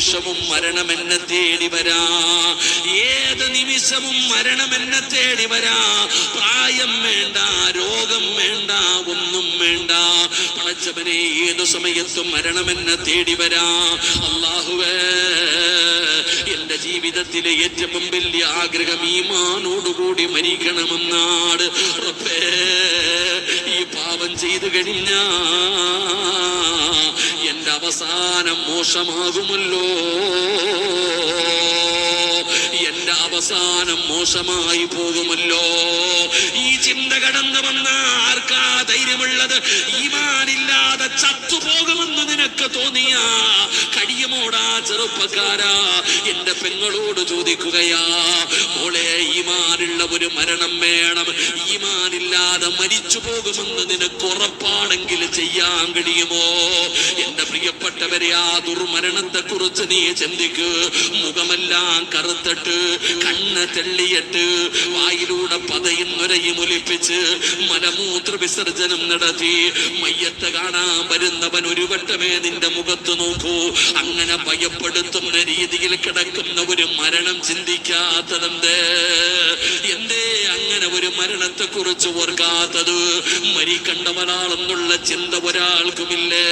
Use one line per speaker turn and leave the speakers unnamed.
നിമിഷവും മരണം എന്നെ തേടി വരാ. ഏത് നിമിഷവും മരണം എന്നെ തേടി വരാ. പ്രായം വേണ്ട രോഗം വേണ്ട ഒന്നും വേണ്ട. പടച്ചവനെ ഏതു സമയത്തും മരണം എന്നെ തേടി വരാ. അള്ളാഹുവേ എന്റെ ജീവിതത്തിലെ ഏറ്റവും വലിയ ആഗ്രഹം ഈമാനോടുകൂടി മാനോടുകൂടി റബ്ബേ ഈ പാപം ചെയ്തു കഴിഞ്ഞാ അവസാനം മോശമാകുമല്ലോ. എന്റെ അവസാനം മോശമായി പോകുമല്ലോ. ഈ ചിന്ത കടന്നു വന്ന ആർക്കാ ധൈര്യമുള്ളത്? ഈമാനില്ലാതെ ചത്തുപോകുമെന്ന് നിനക്ക് തോന്നിയ? കഴിയുമോടാ ചെറുപ്പക്കാരാ. എന്റെ പെങ്ങളോട് ചോദിക്കുകയാ മോളെ ഈമാനുള്ള ഒരു മരണം വേണം. ഈമാനില്ലാതെ മരിച്ചു പോകുമെന്ന് നിനക്ക് ഉറപ്പാണെങ്കിൽ ചെയ്യാൻ കഴിയുമോ? പ്രിയപ്പെട്ടവരെ ആ ദുർമരണത്തെ കുറിച്ച് നീ ചിന്തിക്ക്. മുഖമെല്ലാം കറുത്തിട്ട് കണ്ണ് തെള്ളിയിട്ട് വായിലൂടെ പതയും നുരയും ഒലിപ്പിച്ച് മലമൂത്ര വിസർജനം നടത്തി. മയ്യത്തെ കാണാൻ വരുന്നവൻ ഒരു വട്ടമേ നിന്റെ മുഖത്ത് നോക്കൂ. അങ്ങനെ ഭയപ്പെടുത്തുന്ന രീതിയിൽ കിടക്കുന്ന ഒരു മരണം ചിന്തിക്കാത്തതെന്ത്? എന്തേ അങ്ങനെ ഒരു മരണത്തെ കുറിച്ച് ഓർക്കാത്തത്? മരിക്കണ്ടവനാണെന്നുള്ള ചിന്ത ഒരാൾക്കുമില്ലേ?